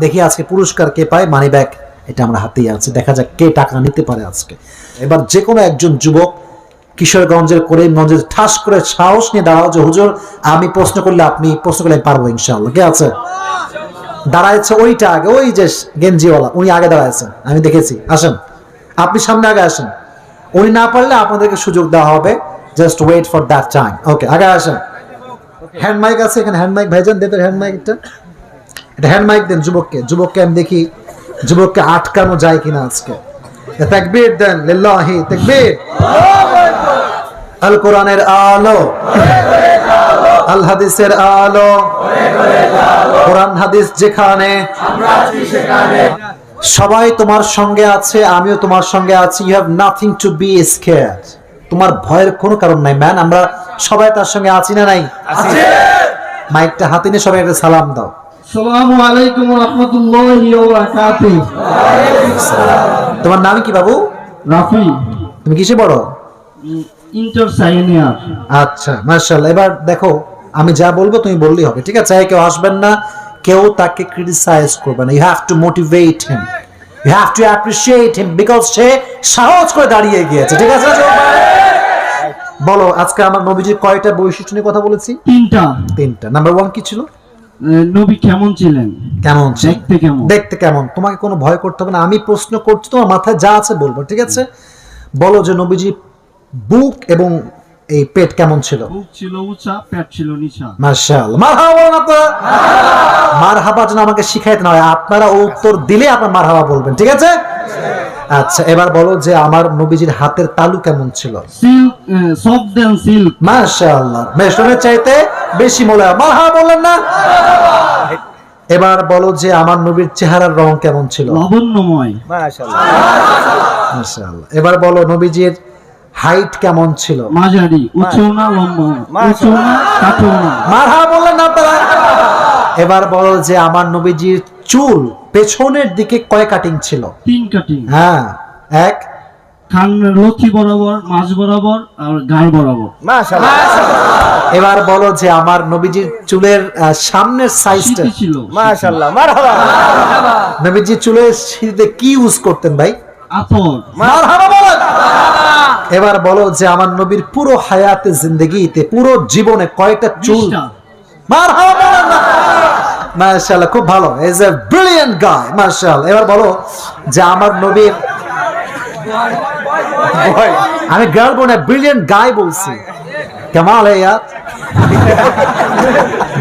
দেখি আজকে পুরস্কার কে পায়? মানি ব্যাগ এটা আমরা হাতেই আছে দেখা যাক কে টাকা নিতে পারে আজকে। এবার যে কোনো একজন যুবক কিশোরগঞ্জের করিমগঞ্জের ঠাস করে সাহস নিয়ে দাঁড়াও যে, হুজুর, আমি প্রশ্ন করলে আপনি, প্রশ্ন করলে পারব ইনশাআল্লাহ। কে আছে? দাঁড়াইছে ওইটা আগে, ওই যে গেঞ্জিওয়ালা, উনি আগে দাঁড়াইছেন। আমি দেখেছি। আসেন। আপনি সামনে আগে আসেন। উনি না পারলে আপনাদেরকে সুযোগ দেওয়া হবে। Just wait for that time okay আগে আসেন। হ্যান্ড মাইক আছে এখানে। হ্যান্ড মাইক ভাইজান দেবেন হ্যান্ড মাইকটা এটা হ্যান্ড মাইক দেন যুবককে। যুবককে আমি দেখি যুবককে আটকানো যায় কিনা আজকে। তাকবীর দেন লিল্লাহি তাকবীর। আল কোরআনের আলো। আল হাদিসের আলো। কোরআন হাদিস যেখানে। সবাই তোমার সঙ্গে আছে আমিও তোমার সঙ্গে আছি। You have nothing to be scared তোমার ভয়ের কোনো কারণ নাই ম্যান আমরা সবাই তার সঙ্গে আছি না নাই? মাইকটা হাতে নিয়ে সবাই একটা সালাম দাও। আসসালামু আলাইকুম রহমতুল্লাহি ওয়া বারাকাতুহু। তোমার নাম কি বাবু? রাফি। তুমি কিসে বড় ইন্টার সাইনিয়ার আচ্ছা এবার দেখো আমি যা বলব তুমি বললেই হবে ঠিক আছে? কেউ আসবেন না কেউ তাকে ক্রিটিসাইজ করবে না। You have to motivate him you have to appreciate him because সে সাহস করে দাঁড়িয়ে গিয়েছে ঠিক আছে? বলো আজকে আমার নবীজির কয়টা বৈশিষ্ট্য নিয়ে কথা বলেছি? তিনটা। তিনটা। নাম্বার ওয়ান কি ছিল? নবী কেমন ছিলেন? কেমন দেখতে কেমন? দেখতে কেমন? তোমাকে কোনো ভয় করতে হবে না। আমি প্রশ্ন করছি তোমার মাথায় যা আছে বলব ঠিক আছে? বলো যে নবীজি বুক এবং এই পেট কেমন ছিল? বুক ছিল উঁচা পেট ছিল নিচা। মার্শাল মারহাবা আপনারা। মারহাবা যেন আমাকে শিখাইতে না হয়। আপনারা উত্তর দিলে আপনার মারহাবা বলবেন ঠিক আছে? আচ্ছা এবার বলো যে আমার নবীজির হাতের তালু কেমন ছিল? সফট দেন সিল্ক মাশাআল্লাহ। মেশনের চাইতে বেশি মারহাবা না? এবার বলো যে আমার নবীর চেহারার রং কেমন ছিল? লাবণ্যময়। মাশাআল্লাহ। এবার বলো নবীজির হাইট কেমন ছিল? মাঝারি উঁচু না লম্বা না উঁচু না কাঠো না আপনারা এবার বলো যে আমার নবীজির চুল পেছনের দিকে কয় কাটিং ছিল? তিন কাটিং হ্যাঁ এক। লথি বরাবর মাঝ বরাবর আর গাল বরাবর। এবার বলো যে আমার নবীজির চুলের সামনের সাইজটা ছিল। মাশাআল্লাহ মারহাবা। নবীজির চুলের শীতে কি ইউজ করতেন ভাই? আতর মারহাবা বলেন। এবার বলো যে আমার নবীর পুরো হায়াতে জিন্দগিতে পুরো জীবনে কয়টা চুল। মারহাবা। মাশাআল্লাহ খুব ভালো। ইজ এ ব্রিলিয়ান্ট গায় মাশাআল্লাহ। এবার বলো যে আমার নবীর আমি গার্ল বোন ব্রিলিয়ান্ট বলছি। কেমাল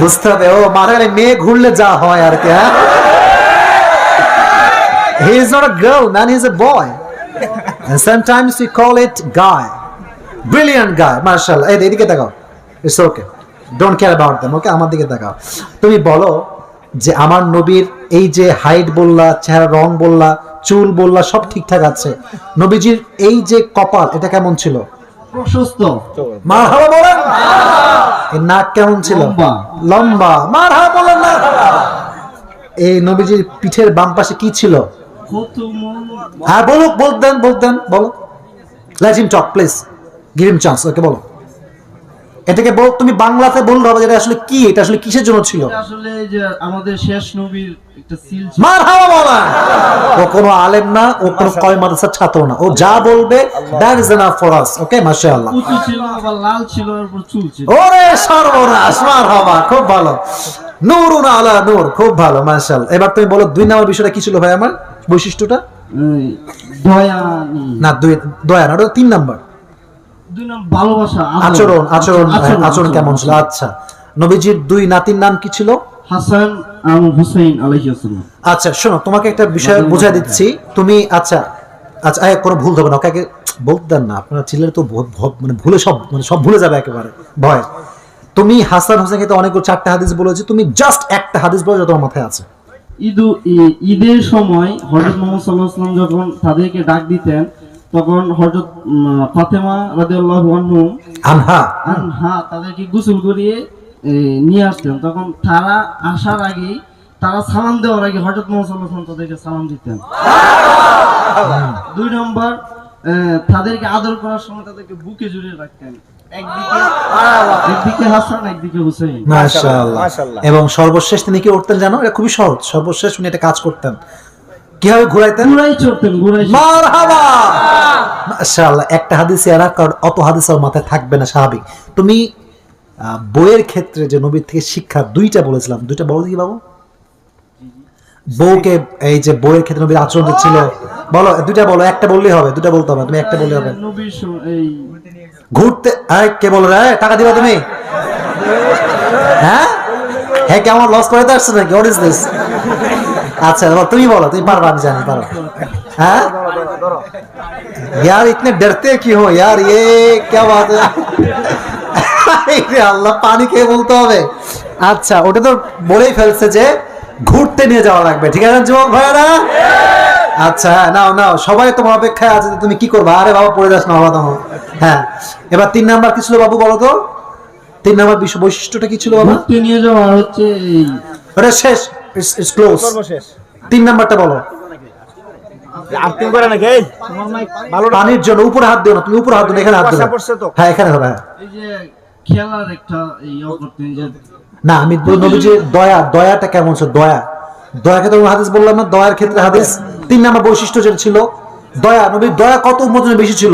বুঝতে হবে ও মাথা গেলে মেয়ে ঘুরলে যা হয় আর কি he is not a girl man is a boy and sometimes we call it guy brilliant guy মার্শাল্লাহ এই এদিকে তাকাও। It's okay don't care about them okay আমার দিকে তাকাও। তুমি বলো যে আমার নবীর এই যে হাইট বললা চেহারা রং বললা চুল বললা সব ঠিকঠাক আছে। নবীজির এই যে কপাল এটা কেমন ছিল? প্রশস্ত। মারহাবা বলেন? এর নাক কেমন ছিল? লম্বা। লম্বা। মারহাবা বলেন না। এই নবীজির পিঠের বাম পাশে কি ছিল? হ্যাঁ বলুক বলতেন বলতেন বলো let him talk please give him chance okay বলো। এটাকে বল তুমি বাংলাতে বললে হবে এটা আসলে কি এটা আসলে কিসের জন্য ছিল? আসলে যে আমাদের শেষ নবীর একটা সিল ছিল। মার হাওয়া বলা ও কোনো আলেম না ও কোনো কয় মাদ্রাসার ছাত্র না। ও যা বলবে that is enough for us okay মাশাআল্লাহ। উঁচু ছিল আবার লাল ছিল আর চুল ছিল। ওরে সর্বনাশ মার হাওয়া খুব ভালো। নূরুন আলা নূর খুব ভালো মাশাআল্লাহ। এবার তুমি বলো দুই নম্বর বিষয়টা কি ছিল ভাই আমার বৈশিষ্ট্যটা? দয়ানি না দুই দয়া না ওটা তিন নাম্বার। দুই নাম ভালোবাসা আচরণ। আচরণ আচরণ কেমন ছিল? আচ্ছা নবীজির দুই নাতির নাম কি ছিল? হাসান আর হুসাইন আলাইহিস আচ্ছা শোনো তোমাকে একটা বিষয় বুঝাই দিচ্ছি। তুমি আচ্ছা আচ্ছা কোনো ভুল দেবে না ওকে বলতে দেন না। আপনারা ছেলের তো মানে ভুলে সব মানে সব ভুলে যাবে একেবারে। ভয়। তুমি হাসান হোসেনকে তো অনেকগুলো চারটা হাদিস বলেছি তুমি জাস্ট একটা হাদিস বলে যত আমার মাথায় আছে। ঈদ ঈদের সময় হজরত মোহাম্মদ সাল্লাহ যখন তাদেরকে ডাক দিতেন তখন হজরত ফাতেমা রাদিয়াল্লাহু আনহু আনহা। আনহা তাদেরকে গোসল করিয়ে নিয়ে আসতেন। তখন তারা আসার আগে তারা সালাম দেওয়ার আগে হজরত মোহাম্মদ তাদেরকে সালাম দিতেন। দুই নম্বর আহ, তাদেরকে আদর করার সময় তাদেরকে বুকে জুড়ে রাখতেন। একদিকে একদিকে হাসান একদিকে হুসেইন। মাশাআল্লাহ। মাশাআল্লাহ। এবং সর্বশেষ তিনি কি করতেন জানো? এটা খুবই সহজ। সর্বশেষ উনি একটা কাজ করতেন। কীভাবে ঘুরাইতেন? গুড়াই চড়তেন চড়তেন। মারহাবা! মাশাআল্লাহ। একটা হাদিসে আর অত হাদিস আমার মাথায় থাকবে না স্বাভাবিক। তুমি বইয়ের ক্ষেত্রে যে নবীর থেকে শিক্ষা দুইটা বলেছিলাম। দুইটা বলো কি বাবু। বউকে এই যে বইয়ের ক্ষেত্রে নবীর আচরণ ছিল বলো দুইটা বলো একটা বললেই হবে দুটা বলতে হবে তুমি একটা বললে হবে। ঘুরতে আরে কে বলো রে? টাকা দিবা তুমি? হ্যাঁ? হ্যাঁ কি আমার লস করে আসছে নাকি? হোয়াট ইজ দিস আচ্ছা এবার তুমি বলো তুমি পারবা আমি জানি পারো হ্যাঁ यार इतने डरते क्यों हो यार ये क्या बात है আরে আল্লাহ পানি খেয়ে বলতে হবে আচ্ছা ওটা তো বলেই ফেলছে যে ঘুরতে নিয়ে যাওয়া লাগবে ঠিক আছে যুবক ভাইরা আচ্ছা হ্যাঁ নাও নাও সবাই তোমার অপেক্ষায় আছে যে তুমি কি করবা আরে বাবা পড়ে যাস না বাবা তোমার হ্যাঁ এবার তিন নাম্বার কি ছিল বাবু বলো তো তিন নাম্বার বিশ্ব বৈশিষ্ট্যটা কি ছিল বাবা ঘুরতে নিয়ে যাওয়া আর হচ্ছে এই ওটা শেষ ইটস ক্লোজ সর্বশেষ। তিন নাম্বারটা বলো। আর্থিং করে নাকি? এই। তোমার মাইক ভালো না পানির জন্য উপরে হাত দিও না তুমি উপরে হাত দিও না, এখানে হাত দিও কুয়াশা পড়ছে তো। হ্যাঁ এখানে হবে হ্যাঁ। এই যে খেলার একটা ইয়ে করতেন যে না আমি দয়া দয়াটা কেমন ছিল? দয়া। দয়াকে তো হাদিস বললাম না দয়ার ক্ষেত্রে হাদিস তিন নাম্বার বৈশিষ্ট্য যেটা ছিল। দয়া নবীর দয়া কত উন্মোচনে বেশি ছিল?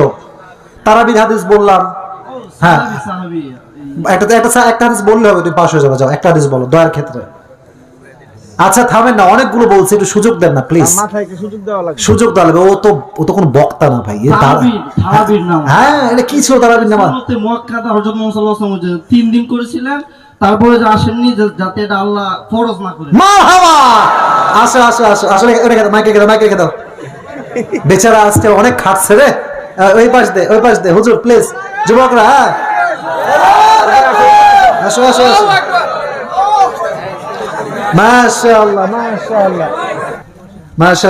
তারাবির হাদিস বললাম। হ্যাঁ। একটা একটা হাদিস বললে হবে তুমি পাশ হয়ে যাবে যাও। একটা হাদিস বলো দয়ার ক্ষেত্রে। আচ্ছা থামেন না অনেকগুলো বলছি একটু সুযোগ দেন না প্লিজ সুযোগ দেওয়া লাগবে। সুযোগ দেওয়া লাগবে ও তো ও তো কোনো বক্তা না ভাই হ্যাঁ এটা কি ছিল তারাবির নামাজ সুন্নতে হযরত মুহাম্মদ সাল্লাল্লাহু আলাইহি ওয়াসাল্লাম তিন দিন করেছিলেন তারপরে যে আসেননি যাতে এটা আল্লাহ ফরজ না করে। মারহাবা! আসো আসো আসো আসলে এটা খেতে মাইকে খেতে মাইকে খেতে। বেচারা আজকে অনেক খাটছে রে। ওই পাশ দে ওই পাশ দে হুজুর প্লিজ যুবকরা হ্যাঁ। আসো আসো আসো। মাশাআল্লাহ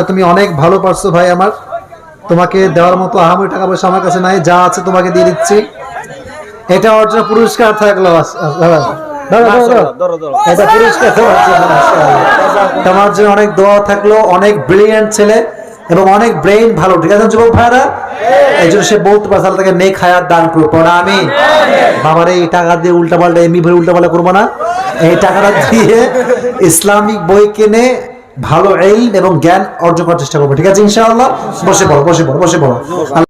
তুমি অনেক ভালো পারছ ভাই আমার। তোমাকে দেওয়ার মতো আহামরি টাকা পয়সা আমার কাছে নাই যা আছে তোমাকে দিয়ে দিচ্ছি। এটা অর্জন পুরস্কার থাকল এটা পুরস্কার তোমার জন্য অনেক দোয়া থাকল অনেক ব্রিলিয়েন্ট ছেলে। এবং অনেক ব্রেইন ভালো ঠিক আছে যুবক ভাইরা এই জন্য সে বলতে পারে তাহলে তাকে নেক হায়াত দান করব। পড়া আমি। বাবার এই টাকা দিয়ে উল্টা পাল্টা এমনি ভরে উল্টা পাল্টা করব না। এই টাকাটা দিয়ে ইসলামিক বই কিনে ভালো এল এবং জ্ঞান অর্জন করার চেষ্টা করব। ঠিক আছে ইনশাআল্লাহ? বসে পড়ো বসে পড়ো বসে পড়ো।